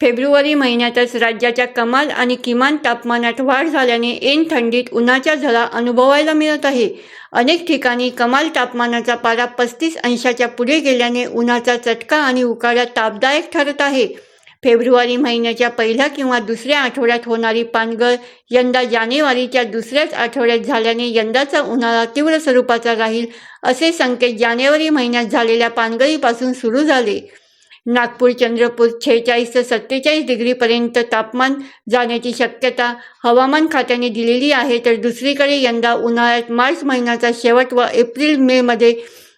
February महिन्यातच राज्याच्या कमाल आणि किमान तापमानात वाढ झाल्याने ऐन थंडीत उन्हाच्या झळा अनुभवायला मिळत आहे. अनेक ठिकाणी कमाल तापमानाचा पारा पस्तीस अंशाच्या पुढे गेल्याने उन्हाचा चटका आणि उकाडा तापदायक ठरत आहे. फेब्रुवारी महिन्याच्या पहिल्या किंवा दुसऱ्या आठवड्यात होणारी पानगळ यंदा जानेवारीच्या दुसऱ्याच आठवड्यात झाल्याने यंदाचा उन्हाळा तीव्र स्वरूपाचा राहील असे संकेत जानेवारी महिन्यात झालेल्या पानगळीपासून सुरू झाले. नागपूर चंद्रपूर छेचाळीस ते सत्तेचाळीस डिग्रीपर्यंत तापमान जाण्याची शक्यता हवामान खात्याने दिलेली आहे. तर दुसरीकडे यंदा उन्हाळ्यात मार्च महिन्याचा शेवट व एप्रिल मेमध्ये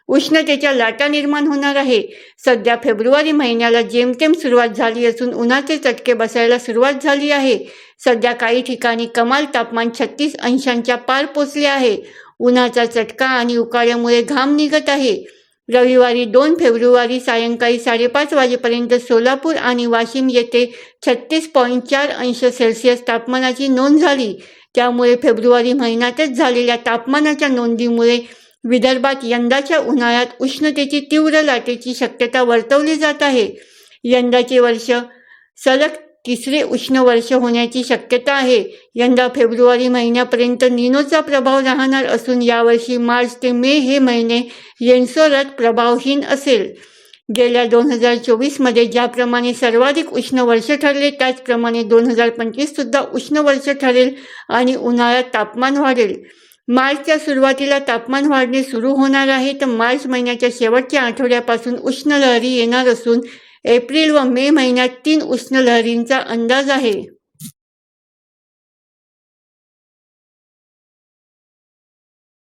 उष्णतेच्या लाटा निर्माण होणार आहे. सध्या फेब्रुवारी महिन्याला जेमतेम सुरुवात झाली असून उन्हाचे चटके बसायला सुरुवात झाली आहे. सध्या काही ठिकाणी कमाल तापमान छत्तीस अंशांच्या पार पोचले आहे. उन्हाचा चटका आणि उकाड्यामुळे घाम निघत आहे. रविवारी दोन फेब्रुवारी सायंकाळी साडेपाच वाजेपर्यंत सोलापूर आणि वाशिम येथे छत्तीस पॉईंट चार अंश सेल्सिअस तापमानाची नोंद झाली. त्यामुळे फेब्रुवारी महिन्यातच झालेल्या तापमानाच्या नोंदीमुळे विदर्भात यंदाच्या उन्हाळ्यात उष्णतेची तीव्र लाटेची शक्यता वर्तवली जात आहे. यंदाचे वर्ष सलग तिसरे उष्ण वर्ष होण्याची शक्यता आहे. यंदा फेब्रुवारी महिन्यापर्यंत निनोचा प्रभाव राहणार असून यावर्षी मार्च ते मे हे महिने येन्सोरत प्रभावहीन असेल. गेल्या दोन हजार चोवीसमध्ये ज्याप्रमाणे सर्वाधिक उष्ण वर्ष ठरले त्याचप्रमाणे दोन हजार पंचवीससुद्धा उष्ण वर्ष ठरेल आणि उन्हाळ्यात तापमान वाढेल. मार्चच्या सुरुवातीला तापमान वाढणे सुरू होणार आहे तर मार्च महिन्याच्या शेवटच्या आठवड्यापासून उष्ण लहरी येणार असून एप्रिल व मे महिन्यात तीन उष्ण लहरींचा अंदाज आहे.